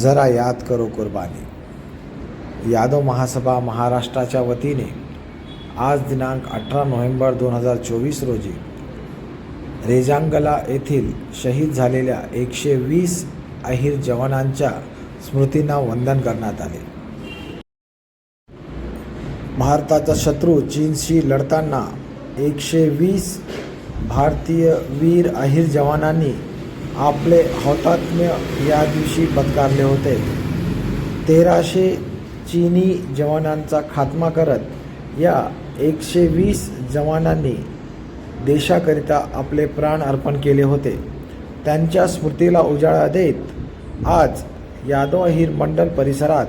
जरा याद करो कुर्बानी। यादव महासभा महाराष्ट्राच्या वतीने आज दिनांक अठरा नोव्हेंबर दोन हजार चोवीस रोजी रेजांगला येथील शहीद झालेल्या एकशे वीस अहिर जवानांच्या स्मृतींना वंदन करण्यात आले. भारताचा शत्रू चीनशी लढताना एकशे वीस भारतीय वीर अहिर जवानांनी आपले हौतात्म्य या दिवशी पत्कारले होते. तेराशे चीनी जवानांचा खात्मा करत या एकशे वीस जवानांनी देशाकरिता आपले प्राण अर्पण केले होते. त्यांच्या स्मृतीला उजाळा देत आज यादव अहिर मंडल परिसरात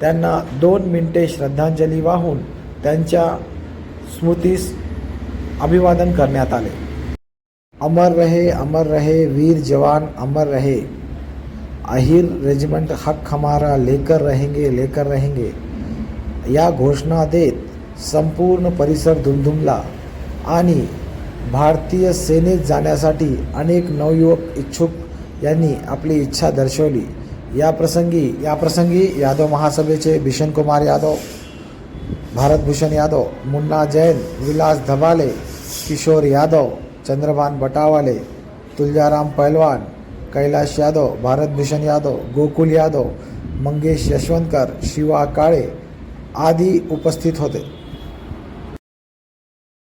त्यांना दोन मिनिटे श्रद्धांजली वाहून त्यांच्या स्मृतीस अभिवादन करण्यात आले. अमर रहे अमर रहे वीर जवान अमर रहे. अहिर रेजिमेंट हक हमारा लेकर रहेंगे लेकर रहेंगे. या घोषणा देत संपूर्ण परिसर धुमधुमला आणि भारतीय सेनेत जाण्यासाठी अनेक नवयुवक इच्छुक यांनी आपली इच्छा दर्शवली. या प्रसंगी या प्रसंगी यादव महासभेचे भीषण कुमार यादव भारतभूषण यादव मुन्ना जैन विलास धबाले किशोर यादव चंद्रभान बटावाले तुलजाराम पहलवान कैलाश यादव भारतभूषण यादव गोकुल यादव मंगेश यशवंतकर शिवा काळे आदी उपस्थित होते.